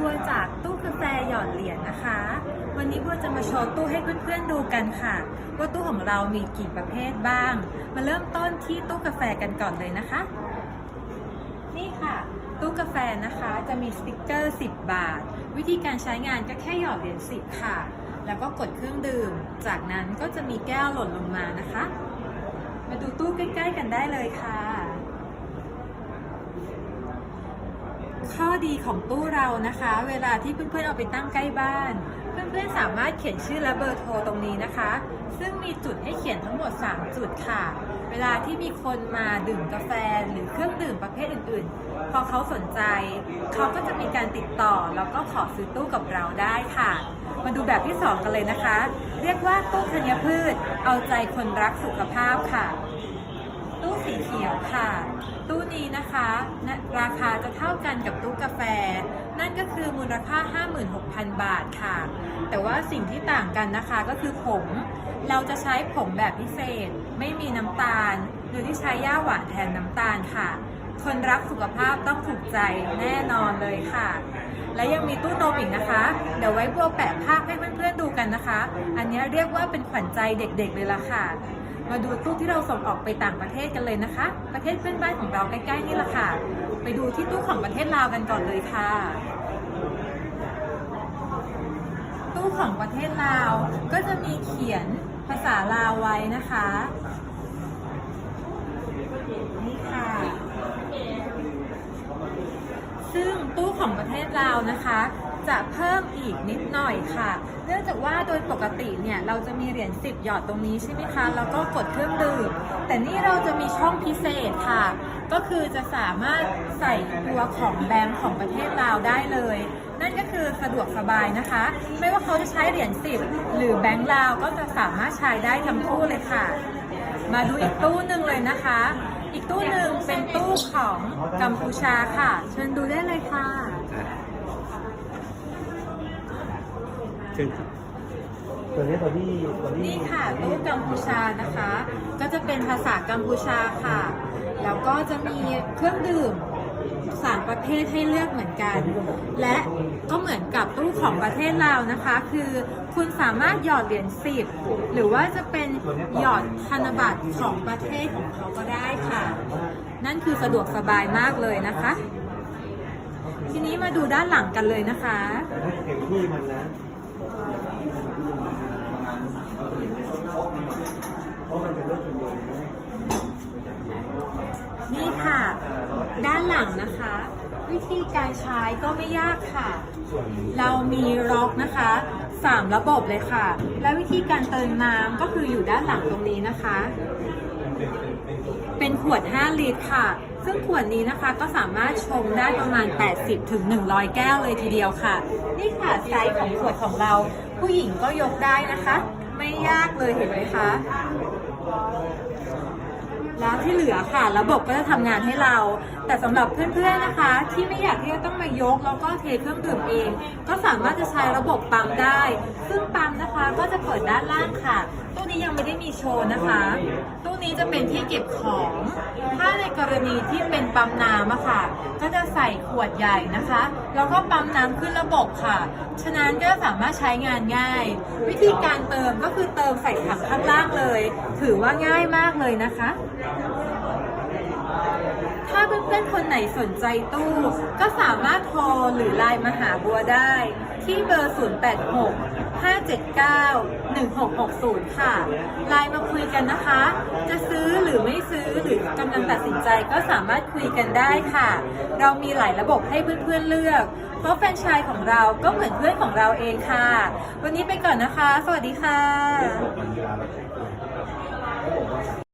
บัวจากตู้กาแฟหยอดเหรียญนะคะ วันนี้บัวจะมาโชว์ตู้ให้เพื่อนๆดูกันค่ะ ว่าตู้ของเรามีกี่ประเภทบ้าง มาเริ่มต้นที่ตู้กาแฟกันก่อนเลยนะคะ นี่ค่ะ ตู้กาแฟนะคะจะมีสติกเกอร์ 10 บาท วิธีการใช้งานก็แค่หยอดเหรียญ10 ค่ะ แล้วก็กดเครื่องดื่ม จากนั้นก็จะมีแก้วหล่นลงมานะคะ มาดูตู้ใกล้ ๆ กันได้เลยค่ะ ข้อดีของตู้เรานะคะ เวลาที่เพื่อนๆเอาไปตั้งใกล้บ้าน เพื่อนๆสามารถเขียนชื่อและเบอร์โทรตรงนี้นะคะ ซึ่งมีจุดให้เขียนทั้งหมด 3 จุดค่ะ เวลาที่มีคนมาดื่มกาแฟหรือเครื่องดื่มประเภทอื่นๆ พอเขาสนใจ เขาก็จะมีการติดต่อแล้วก็ขอซื้อตู้กับเราได้ค่ะ มาดูแบบที่ 2 กันเลยนะคะ เรียกว่าตู้ธัญพืช เอาใจคนรักสุขภาพค่ะ ตู้สีเขียวค่ะ ตู้นี้นะคะนะราคาจะเท่ากันกับตู้กาแฟ นั่นก็คือมูลค่า 56,000 บาทค่ะ แต่ว่าสิ่งที่ต่างกันนะคะก็คือผง เราจะใช้ผงแบบพิเศษ ไม่มีน้ำตาล หรือที่ใช้ย่าหวานแทนน้ำตาลค่ะ คนรักสุขภาพต้องถูกใจแน่นอนเลยค่ะ และยังมีตู้นมอีกนะคะ เดี๋ยวไว้บัวแปะภาพให้เพื่อนๆดูกันนะคะ อันนี้เรียกว่าเป็นขวัญใจเด็กๆเลยล่ะค่ะ มาดูตู้ที่เราส่งออกไปต่างประเทศกันเลยนะคะ ประเทศเพื่อนบ้านของเราใกล้ๆนี่แหละค่ะ ไปดูที่ตู้ของประเทศลาวกันก่อนเลยค่ะ ตู้ของประเทศลาวก็จะมีเขียนภาษาลาวไว้นะคะนี่ค่ะ ซึ่งตู้ของประเทศลาวนะคะ จะเพิ่มอีกนิดหน่อยค่ะ เนื่องจากว่าโดยปกติเนี่ยเราจะมีเหรียญ10 หยอดตรงนี้ใช่ไหมคะ แล้วก็กดเครื่องดื่ม แต่นี่เราจะมีช่องพิเศษค่ะ ก็คือจะสามารถใส่ตัวของแบงค์ของประเทศลาวได้เลย นั่นก็คือสะดวกสบายนะคะ ไม่ว่าเขาจะใช้เหรียญ10 หรือแบงค์ลาวก็จะสามารถใช้ได้ทั้งคู่เลยค่ะ มาดูอีกตู้หนึ่งเลยนะคะ อีกตู้หนึ่งเป็นตู้ของกัมพูชาค่ะ เชิญดูได้เลยค่ะ เชิญครับตัวนี้ตัวที่ตัวที่นี่ค่ะตู้กัมพูชานะคะ ก็จะเป็นภาษากัมพูชาค่ะ แล้วก็จะมีเครื่องดื่มสามประเภทให้เลือกเหมือนกัน และก็เหมือนกับตู้ของประเทศลาวนะคะ คือคุณสามารถหยอดเหรียญสิบหรือว่าจะเป็นหยอดธนบัตรของประเทศของเขาก็ได้ค่ะ นั่นคือสะดวกสบายมากเลยนะคะ ทีนี้มาดูด้านหลังกันเลยนะคะแต่ถ้าเก็บที่มันนะเพราะมั นี่ค่ะ ด้านหลังนะคะ วิธีการใช้ก็ไม่ยากค่ะ เรามีล็อกนะคะสามระบบเลยค่ะ และวิธีการเติมน้ำก็คืออยู่ด้านหลังตรงนี้นะคะ เป็นขวด 5 ลิตรค่ะ ซึ่งขวดนี้นะคะก็สามารถชงได้ประมาณ 80ถึง100 แก้วเลยทีเดียวค่ะ นี่ค่ะไซส์ของขวดของเรา ผู้หญิงก็ยกได้นะคะ ไม่ยากเลยเห็นไหมคะ แล้วที่เหลือค่ะ ระบบก็จะทำงานให้เรา แต่สำหรับเพื่อนๆนะคะ ที่ไม่อยากที่จะต้องมายกแล้วก็เทเครื่องดื่มเอง ก็สามารถจะใช้ระบบปั๊มได้ ซึ่งปั๊มนะคะก็จะเปิดด้านล่างค่ะตู้นี้ยังไม่ได้มีโชว์นะคะตู้นี้จะเป็นที่เก็บของ ถ้าในกรณีที่เป็นปั๊มน้ำอะค่ะ ก็จะใส่ขวดใหญ่นะคะ แล้วก็ปั๊มน้ำขึ้นระบบค่ะ ฉะนั้นก็สามารถใช้งานง่าย วิธีการเติมก็คือเติมใส่ถังข้างล่างเลย ถือว่าง่ายมากเลยนะคะถ้าเพื่อนๆคนไหนสนใจตู้ ก็สามารถโทรหรือไลน์มาหาบัวได้ ที่เบอร์ 086 579 1660 ค่ะ ไลน์มาคุยกันนะคะ จะซื้อหรือไม่ซื้อหรือกำลังตัดสินใจก็สามารถคุยกันได้ค่ะ เรามีหลายระบบให้เพื่อนๆเลือก เพราะแฟนชส์ของเราก็เหมือนเพื่อนของเราเองค่ะ วันนี้ไปก่อนนะคะ สวัสดีค่ะ